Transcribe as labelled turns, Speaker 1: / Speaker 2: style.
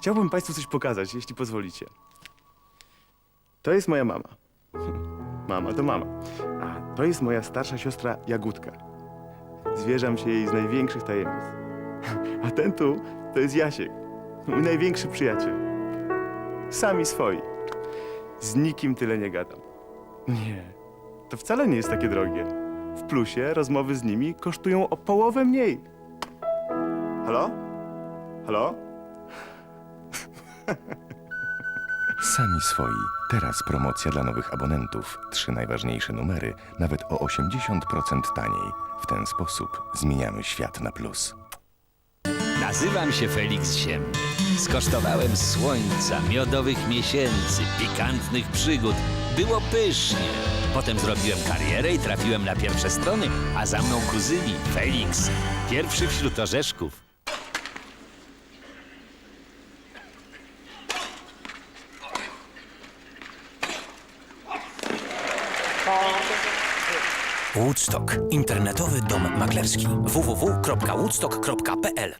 Speaker 1: Chciałbym Państwu coś pokazać, jeśli pozwolicie. To jest moja mama. Mama to mama. A to jest moja starsza siostra Jagódka. Zwierzam się jej z największych tajemnic. A ten tu to jest Jasiek, mój największy przyjaciel. Sami swoi. Z nikim tyle nie gadam. Nie, to wcale nie jest takie drogie. W plusie rozmowy z nimi kosztują o połowę mniej. Halo? Halo?
Speaker 2: Sami swoi. Teraz promocja dla nowych abonentów. Trzy najważniejsze numery, nawet o 80% taniej. W ten sposób zmieniamy świat na plus.
Speaker 3: Nazywam się Felix Ziemny. Skosztowałem słońca, miodowych miesięcy, pikantnych przygód. Było pysznie. Potem zrobiłem karierę i trafiłem na pierwsze strony, a za mną kuzyni Felix, pierwszy wśród orzeszków.
Speaker 4: Woodstock. Internetowy dom maklerski. www.woodstock.pl